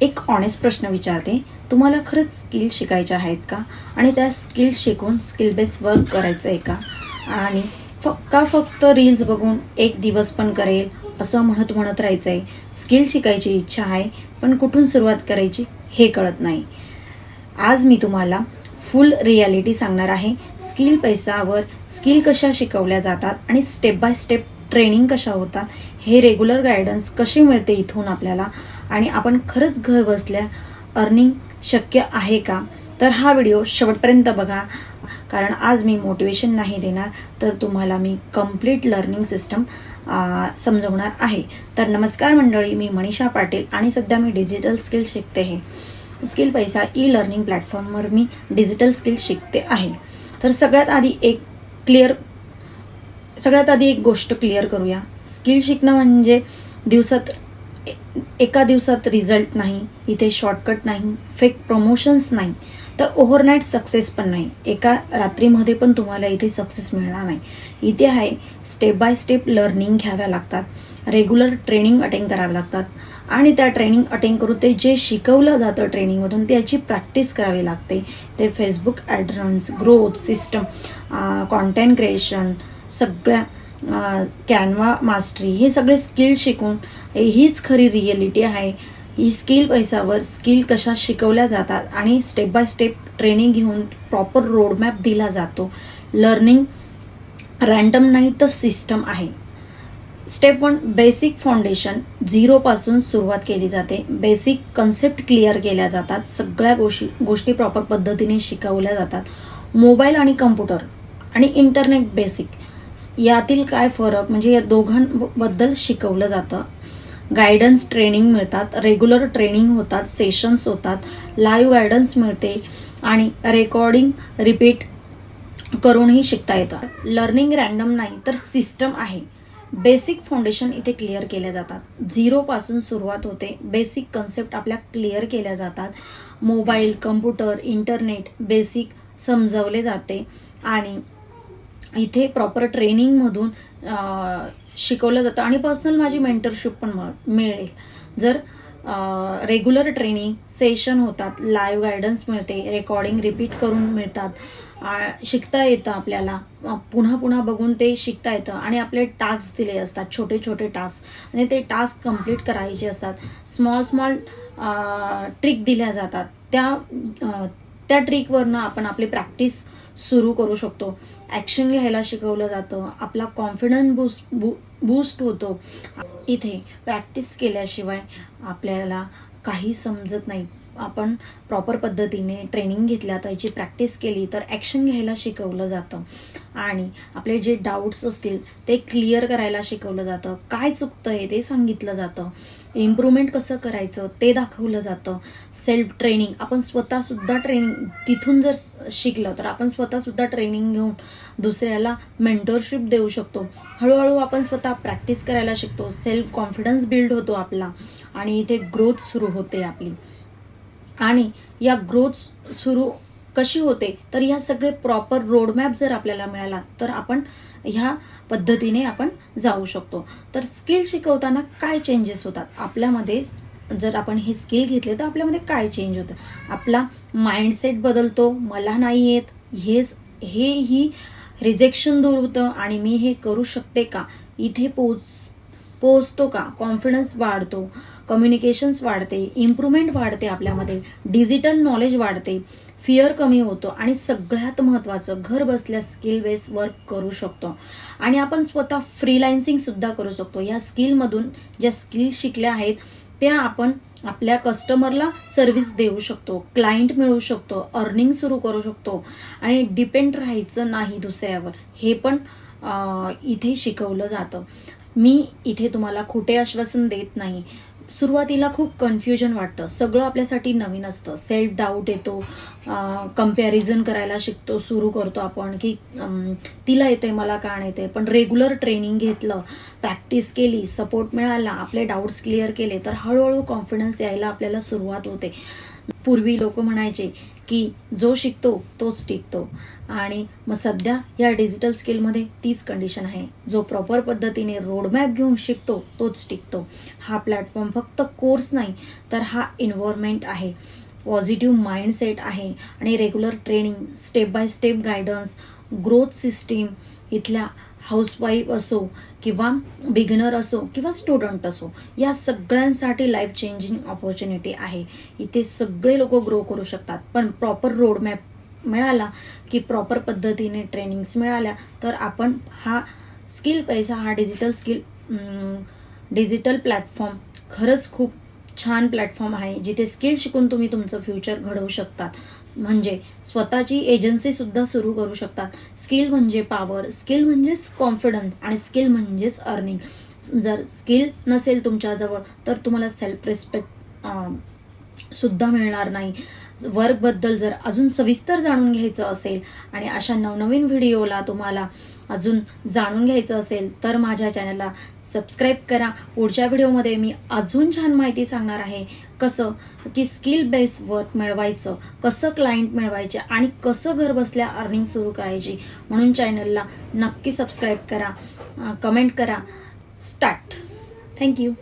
एक ऑनेस्ट प्रश्न विचारते. तुम्हाला खरंच स्किल शिकायच्या आहेत का? आणि त्या स्किल शिकून स्किल बेस वर्क करायचं आहे का? आणि का फक्त रील्स बघून एक दिवस पण करेल असं म्हणत म्हणत राहायचं आहे स्किल शिकायची इच्छा आहे पण कुठून सुरुवात करायची हे कळत नाही. आज मी तुम्हाला फुल रियालिटी सांगणार आहे. स्किल पैसावर स्किल कशा शिकवल्या जातात आणि स्टेप बाय स्टेप ट्रेनिंग कशा होतात हे रेग्युलर गायडन्स कसे मिळते इथून आपल्याला आणि आपण खरंच घर बसल्या अर्निंग शक्य आहे का? तर हा व्हिडिओ शेवटपर्यंत बघा. कारण आज मी मोटिवेशन नाही देणार तर तुम्हाला मी कंप्लीट लर्निंग सिस्टम समजवणार आहे. तर नमस्कार मंडळी मी मनीषा पाटील आणि सध्या मी डिजिटल स्किल शिकते आहे. स्किल पैसा ई लर्निंग प्लॅटफॉर्मवर मी डिजिटल स्किल शिकते आहे. तर सगळ्यात आधी एक क्लिअर सगळ्यात आधी एक गोष्ट क्लिअर करूया. स्किल शिकणं म्हणजे दिवसात एका दिवसात रिझल्ट नाही इथे शॉर्टकट नाही फेक प्रमोशन्स नाही तर ओव्हरनाईट सक्सेस पण नाही. एका रात्रीमध्ये पण तुम्हाला इथे सक्सेस मिळणार नाही. इथे आहे स्टेप बाय स्टेप लर्निंग घ्याव्या लागतात. रेग्युलर ट्रेनिंग अटेंड कराव्या लागतात. आणि त्या ट्रेनिंग अटेंड करून ते जे शिकवलं जातं ट्रेनिंगमधून त्याची प्रॅक्टिस करावी लागते. ते Facebook ॲडरन्स growth system content creation सगळ्या कॅनवा मास्टरी हे सगळे स्किल शिकून हीच खरी रिॲलिटी आहे. ही स्किल पैसावर स्किल कशा शिकवल्या जातात आणि स्टेप बाय स्टेप ट्रेनिंग घेऊन प्रॉपर रोडमॅप दिला जातो. लर्निंग रँडम नाही तर सिस्टम आहे. स्टेप वन बेसिक फाउंडेशन झिरोपासून सुरुवात केली जाते. बेसिक कन्सेप्ट क्लिअर केल्या जातात. सगळ्या गोष्टी गोष्टी प्रॉपर पद्धतीने शिकवल्या जातात. मोबाईल आणि कम्प्युटर आणि इंटरनेट बेसिक यातील काय फरक म्हणजे या दोघांबद्दल शिकवलं जातं. गायडन्स ट्रेनिंग मिळतात रेग्युलर ट्रेनिंग होतात सेशन्स होतात लाईव्ह गायडन्स मिळते आणि रेकॉर्डिंग रिपीट करूनही शिकता येतं. लर्निंग रॅन्डम नाही तर सिस्टम आहे. बेसिक फाउंडेशन इथे क्लिअर केल्या जातात. झिरोपासून सुरुवात होते. बेसिक कन्सेप्ट आपल्या क्लिअर केल्या जातात. मोबाईल कम्प्युटर इंटरनेट बेसिक समजवले जाते. आणि इथे प्रॉपर ट्रेनिंगमधून शिकवलं जातं. आणि पर्सनल माझी मेंटरशिप पण म- मिळेल. जर रेग्युलर ट्रेनिंग सेशन होतात लाईव्ह गायडन्स मिळते रेकॉर्डिंग रिपीट करून मिळतात आ- शिकता येतं आपल्याला. पुन्हा पुन्हा बघून ते शिकता येतं. आणि आपले टास्क दिले असतात छोटे छोटे टास्क आणि ते टास्क कंप्लीट करायचे असतात. स्मॉल स्मॉल ट्रिक दिल्या जातात. त्या त्या ट्रिकवरनं आपण आपली प्रॅक्टिस सुरू करू शकतो. ॲक्शन घ्यायला शिकवलं जातं. आपला कॉन्फिडन्स बूस्ट बू बूस्ट होतो. इथे प्रॅक्टिस केल्याशिवाय आपल्याला काही समजत नाही. आपण प्रॉपर पद्धतीने ट्रेनिंग घेतल्या त्याची प्रॅक्टिस केली तर ॲक्शन घ्यायला शिकवलं जातं. आणि आपले जे डाऊट्स असतील ते क्लिअर करायला शिकवलं जातं. काय चुकतं आहे ते सांगितलं जातं. इम्प्रूव्हमेंट कसं करायचं ते दाखवलं जातं. सेल्फ ट्रेनिंग आपण स्वतःसुद्धा ट्रेनिंग तिथून जर शिकलं तर आपण स्वतःसुद्धा ट्रेनिंग घेऊन दुसऱ्याला मेंटरशिप देऊ शकतो. हळूहळू आपण स्वतः प्रॅक्टिस करायला शिकतो. सेल्फ कॉन्फिडन्स बिल्ड होतो आपला. आणि इथे ग्रोथ सुरू होते आपली. आणि या ग्रोथ सुरू कशी होते तर ह्या सगळे प्रॉपर रोडमॅप जर आपल्याला मिळाला तर आपण ह्या पद्धतीने आपण जाऊ शकतो. तर स्किल शिकवताना काय चेंजेस होतात? आपल्यामध्ये जर आपण हे स्किल घेतले तर आपल्यामध्ये काय चेंज होतं? आपला माइंडसेट बदलतो मला नाही येत हेच हे ही रिजेक्शन दूर होतं आणि मी हे करू शकते का? इथे पोच पोचतो का? कॉन्फिडन्स वाढतो कम्युनिकेशन्स वाढते इम्प्रूव्हमेंट वाढते आपल्यामध्ये डिजिटल नॉलेज वाढते फिअर कमी होतो आणि सगळ्यात महत्त्वाचं घर बसल्या स्किल बेस वर्क करू शकतो. आणि आपण स्वतः फ्रीलान्सिंग सुद्धा करू शकतो. या स्किलमधून ज्या स्किल शिकल्या आहेत त्या आपण आपल्या कस्टमरला सर्व्हिस देऊ शकतो क्लायंट मिळवू शकतो अर्निंग सुरू करू शकतो आणि डिपेंड राहायचं नाही दुसऱ्यावर. हे पण इथे शिकवलं जातं. मी इथे तुम्हाला खोटे आश्वासन देत नाही. सुरुवातीला खूप कन्फ्युजन वाटतं. सगळं आपल्यासाठी नवीन असतं. सेल्फ डाऊट येतो. कंपॅरिझन करायला शिकतो सुरू करतो आपण की तिला येते मला का नाही येते. पण रेग्युलर ट्रेनिंग घेतलं प्रॅक्टिस केली सपोर्ट मिळाला आपले डाऊट्स क्लिअर केले तर हळूहळू कॉन्फिडन्स यायला आपल्याला सुरुवात होते. पूर्वी लोक म्हणायचे की जो शिकतो तोच टिकतो. आणि मग सध्या या डिजिटल स्किलमध्ये तीच कंडिशन आहे. जो प्रॉपर पद्धतीने रोडमॅप घेऊन शिकतो तोच टिकतो. हा प्लॅटफॉर्म फक्त कोर्स नाही तर हा इन्व्हॉर्मेंट आहे. पॉझिटिव्ह माइंडसेट आहे. आणि regular training step by step guidance growth system इथल्या हाऊसवाईफ असो किंवा बिगिनर असो किंवा स्टुडंट असो या सगळ्यांसाठी लाईफ चेंजिंग ऑपॉर्च्युनिटी आहे. इथे सगळे लोक ग्रो करू शकतात. पण प्रॉपर रोडमॅप मिळाला की प्रॉपर पद्धतीने ट्रेनिंग्स मिळाल्या तर आपण हा स्किल पैसा हा डिजिटल स्किल डिजिटल प्लॅटफॉर्म खरंच खूप छान प्लॅटफॉर्म आहे जिथे स्किल शिकून तुम्ही तुमचं फ्युचर घडवू शकतात. म्हणजे स्वतःची एजन्सी सुद्धा सुरू करू शकतात. स्किल म्हणजे पॉवर स्किल म्हणजेच कॉन्फिडन्स आणि स्किल म्हणजेच अर्निंग जर स्किल नसेल तुमच्याजवळ तर तुम्हाला सेल्फ रिस्पेक्ट सुद्धा मिळणार नाही. वर्कबद्दल जर अजून सविस्तर जाणून घ्यायचं असेल आणि अशा नवनवीन व्हिडिओला तुम्हाला अजून जाणून घ्यायचं असेल तर माझ्या चॅनलला सबस्क्राईब करा. पुढच्या व्हिडिओमध्ये मी अजून छान माहिती सांगणार आहे. कसं की स्किल बेस वर्क मिळवायचं कसं क्लायंट मिळवायचे आणि कसं घर बसल्या अर्निंग सुरू करायची म्हणून चॅनलला नक्की सबस्क्राईब करा कमेंट करा. Start thank you